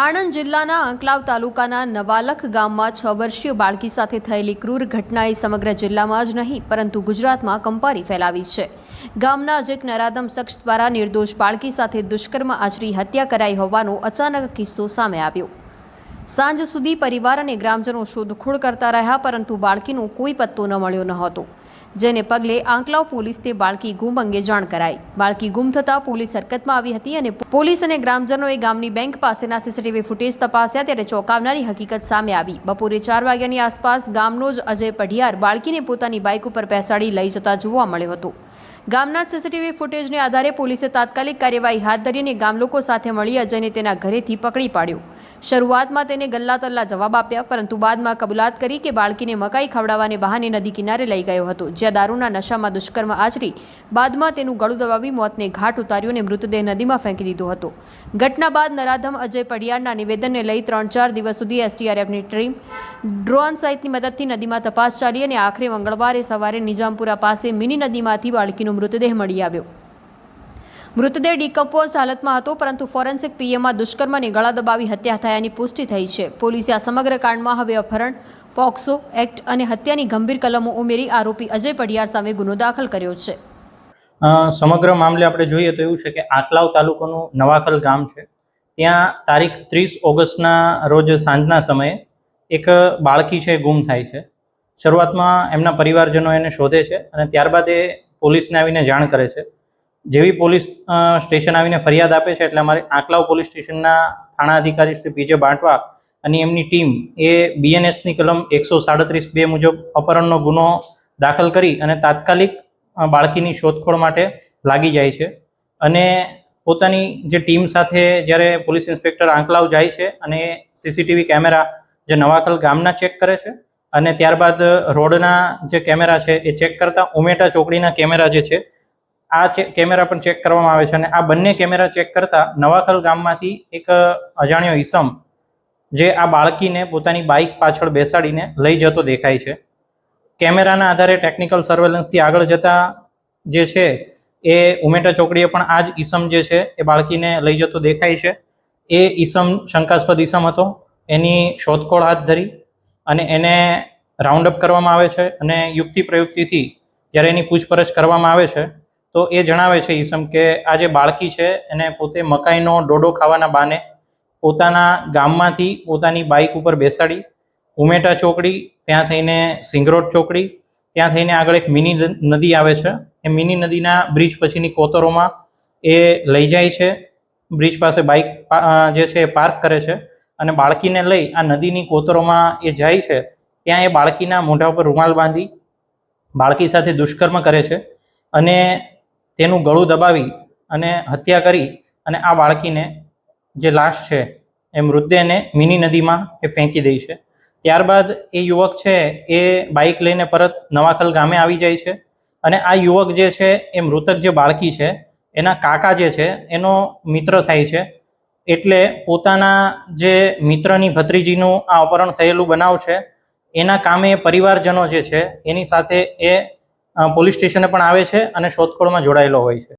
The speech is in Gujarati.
આણંદ જિલ્લાના આંકલાવ તાલુકાના નવાલખ ગામમાં છ વર્ષીય બાળકી સાથે થયેલી ક્રૂર ઘટનાએ સમગ્ર જિલ્લામાં જ નહીં, પરંતુ ગુજરાતમાં કંપારી ફેલાવી છે. ગામના જ એક નરાદમ શખ્સ દ્વારા નિર્દોષ બાળકી સાથે દુષ્કર્મ આચરી હત્યા કરાઈ હોવાનો અચાનક કિસ્સો સામે આવ્યો. સાંજ સુધી પરિવાર અને ગ્રામજનો શોધખોળ કરતા રહ્યા, પરંતુ બાળકીનો કોઈ પત્તો ન મળ્યો ન હતો. જેને પગલે આંકલાવ પોલીસ તે બાળકી ગુમ અંગે જાણ કરાઈ. બાળકી ગુમ થતાં પોલીસ હરકતમાં આવી હતી અને પોલીસ અને ગ્રામજનોએ ગામની બેંક પાસેના સીસીટીવી ફૂટેજ તપાસ્યા ત્યારે ચોંકાવનારી હકીકત સામે આવી. બપોરે ચાર વાગ્યાની આસપાસ ગામનો જ અજય પઢિયાર બાળકીને પોતાની બાઇક ઉપર બેસાડી લઈ જતા જોવા મળ્યો હતો. ગામના સીસીટીવી ફૂટેજને આધારે પોલીસે તાત્કાલિક કાર્યવાહી હાથ ધરીને ગામલોકો સાથે મળી અજયને તેના ઘરેથી પકડી પાડ્યો. શરૂઆતમાં તેને ગલ્લા તલ્લા જવાબ આપ્યા, પરંતુ બાદમાં કબૂલાત કરી કે બાળકીને મકાઈ ખવડાવવાને બહાને નદી કિનારે લઈ ગયો હતો, જ્યાં દારૂના નશામાં દુષ્કર્મ આચરી, બાદમાં તેનું ગળું દબાવી મોતને ઘાટ ઉતાર્યો અને મૃતદેહ નદીમાં ફેંકી દીધો હતો. ઘટના બાદ નરાધમ અજય પડિયારના નિવેદનને લઈ ત્રણ ચાર દિવસ સુધી એસટીઆરએફની ટીમ ડ્રોન સહિતની મદદથી નદીમાં તપાસ ચાલી અને આખરે મંગળવારે સવારે નિજામપુરા પાસે મિની નદીમાંથી બાળકીનો મૃતદેહ મળી આવ્યો. મૃતદેહ ડિકમ્પોઝ હાલતમાં હતો, પરંતુ ફોરેન્સિક પીએમાં દુષ્કર્મ ગળા દબાવી હત્યા થયાની પુષ્ટિ થઈ છે. પોલીસે આ સમગ્ર કાંડમાં હવે અપહરણ, પોક્સો એક્ટ અને હત્યાની ગંભીર કલમો ઉમેરી આરોપી અજય પડિયાર સામે ગુનો દાખલ કર્યો છે. સમગ્ર મામલે આપણે જોઈએ તો એવું છે કે આંકલાવ તાલુકાનું નવાખલ ગામ છે. ત્યાં તારીખ ત્રીસ ઓગસ્ટના રોજ સાંજના સમયે એક બાળકી છે, ગુમ થાય છે. શરૂઆતમાં એમના પરિવારજનો એને શોધે છે અને ત્યારબાદ એ પોલીસને આવીને જાણ કરે છે. જેવી પોલીસ સ્ટેશન આવીને ફરિયાદ આપે છે, એટલે અમારે આંકલાવ પોલીસ સ્ટેશનના થાણા અધિકારી શ્રી પીજે બાંટવા અને એમની ટીમ એ બીએનએસની કલમ એકસો સાડત્રીસ બે મુજબ અપહરણનો ગુનો દાખલ કરી અને તાત્કાલિક બાળકીની શોધખોળ માટે લાગી જાય છે. અને પોતાની જે ટીમ સાથે જ્યારે પોલીસ ઇન્સ્પેક્ટર આંકલાવ જાય છે અને સીસીટીવી કેમેરા જે નવાકલ ગામના ચેક કરે છે અને ત્યારબાદ રોડના જે કેમેરા છે એ ચેક કરતા ઉમેટા ચોકડીના કેમેરા જે છે આ કેમેરા પણ ચેક કરવામાં આવે છે અને આ બંને કેમેરા ચેક કરતા નવાખલ ગામમાંથી એક અજાણ્યો ઈસમ જે આ બાળકીને પોતાની બાઇક પાછળ બેસાડીને લઈ જતો દેખાય છે. કેમેરાના આધારે ટેકનિકલ સર્વેલન્સથી આગળ જતા જે છે એ ઉમેટા ચોકડીએ પણ આ જ ઈસમ જે છે એ બાળકીને લઈ જતો દેખાય છે. એ ઈસમ શંકાસ્પદ ઈસમ હતો. એની શોધખોળ હાથ ધરી અને એને રાઉન્ડ અપ કરવામાં આવે છે અને યુક્તિ પ્રયુક્તિથી જ્યારે એની પૂછપરછ કરવામાં આવે છે તો એ જણાવે છે ઈસમ કે આ જે બાળકી છે, એને પોતે મકાઈનો ડોડો ખાવાના બાને પોતાના ગામમાંથી પોતાની બાઇક ઉપર બેસાડી, ઉમેટા ચોકડી, ત્યાં થઈને સિંગરોડ ચોકડી, ત્યાં થઈને આગળ એક મિની નદી આવે છે. એ મિની નદીના બ્રિજ પછીની કોતરોમાં એ લઈ જાય છે. બ્રિજ પાસે બાઇક જે છે એ પાર્ક કરે છે અને બાળકીને લઈ આ નદીની કોતરોમાં એ જાય છે. ત્યાં એ બાળકીના મોઢા ઉપર રૂમાલ બાંધી બાળકી સાથે દુષ્કર્મ કરે છે અને તેનું ગળું દબાવી અને હત્યા કરી અને આ બાળકીને જે લાશ છે એ મૃતદેહને મિની નદીમાં એ ફેંકી દે છે. ત્યારબાદ એ યુવક છે એ બાઇક લઈને પરત નવાખલ ગામે આવી જાય છે અને આ યુવક જે છે એ મૃતક જે બાળકી છે એના કાકા જે છે એનો મિત્ર થાય છે. એટલે પોતાના જે મિત્રની ભત્રીજીનું આ અપહરણ થયેલું બનાવ છે એના કામે પરિવારજનો જે છે એની સાથે એ પોલીસ સ્ટેશને પણ આવે છે અને શોધખોળમાં જોડાયેલો હોય છે.